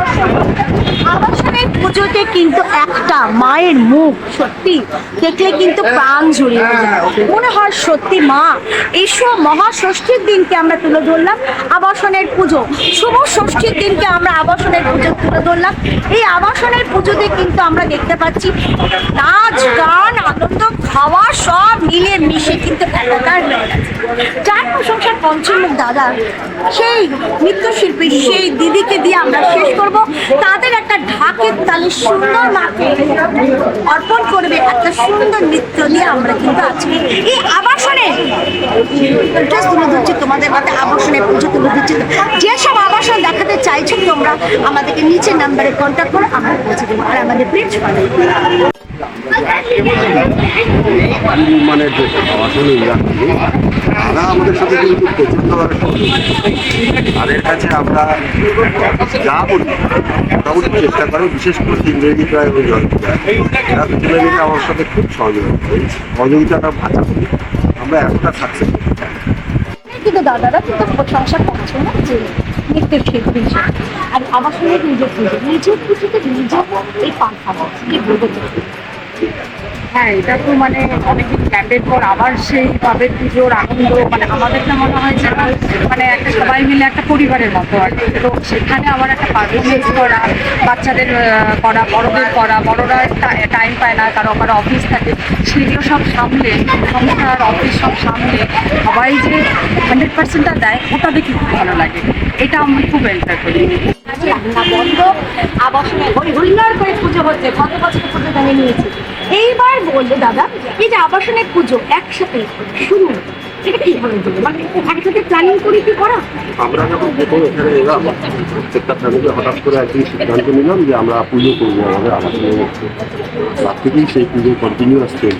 আবাসনের পুজোতে কিন্তু একটা মায়ের মুখ সত্যি। দেখলে কিন্তু প্রাণ জুড়িয়ে যায়। মনে হয় সত্যি মা। এসো মহাষষ্ঠীর দিনকে আমরা তুলে ধরলাম আবাসনের পুজো। শুভ ষষ্ঠীর দিনকে আমরা আবাসনের পুজো তুলে ধরলাম। এই আবাসনের পুজোতে কিন্তু আমরা দেখতে পাচ্ছি নাচ গান আনন্দ খাওয়া সব মিলে মিশে কিন্তু একাকার হয়ে গেছে। যার প্রশংসার পঞ্চমুখ দাদা সেই নৃত্যশিল্পী সেই দিদিকে দিয়ে আমরা শেষ করব। তাদের একটা ঢাকের তাহলে সুন্দর মাকে অর্পণ করবে একটা সুন্দর নৃত্য দিয়ে আমরা কিন্তু আজকে এই আবাসনে তুলে দিচ্ছি তোমাদের মাথায় আবাসনে পুজো তুলে দিচ্ছি যেসব আবাসন দেখাতে চাইছো তোমরা আমাদেরকে নিচের নাম্বারে কন্ট্যাক্ট করো, আমরা পৌঁছে দেবো। আর আমাদের পেজ মানে যে আসলে তারা আমাদের সাথে কিন্তু তাদের কাছে আমরা যা বলি মোটামুটি চেষ্টা করে বিশেষ করে ইংরেজি প্রায় ওই এরা তুলে নিতে আমার সাথে খুব সহযোগিতা। সহযোগিতাটা ভাষা আমরা এতটা সাকসেস কিন্তু দাদারা কিন্তু প্রশংসা করছে না যে নৃত্যের শিল্পী হিসেবে আর আবাসনের নিজের পুজো নিজের পুজোতে নিজে এই পারফরমেন্স কি বলব? হ্যাঁ এটা তো মানে অনেকদিন ক্যাম্পের পর আবার সেই পাবের পুজোর আনন্দ মানে আমাদেরটা মনে হয় যে মানে একটা সবাই মিলে একটা পরিবারের মতো আর কি। তো সেখানে আমার একটা পারফরমেন্স করা বাচ্চাদের করা বড়দের করা বড়রা টাইম পায় না কারও কারও অফিস থাকে সেগুলো সব সামলে সংসার অফিস সব সামলে সবাই যে হান্ড্রেড পার্সেন্টটা দেয় ওটা দেখে খুব ভালো লাগে। এটা আমি খুব এনজয় করি। বন্ধ আবাসনে হরি হরিনার করে পুজো হচ্ছে কত বছর পুজো ভেঙে নিয়েছি? এইবার বলল, দাদা, এই যে আবাসনের পুজো একসাথে শুরু মানে প্ল্যানিং কি করা? আমরা হঠাৎ করে সিদ্ধান্ত নিলাম যে আমরা পুজো করব আমাদের আবাসনের মধ্যে তার থেকেই সেই পুজো কন্টিনিউ চলছে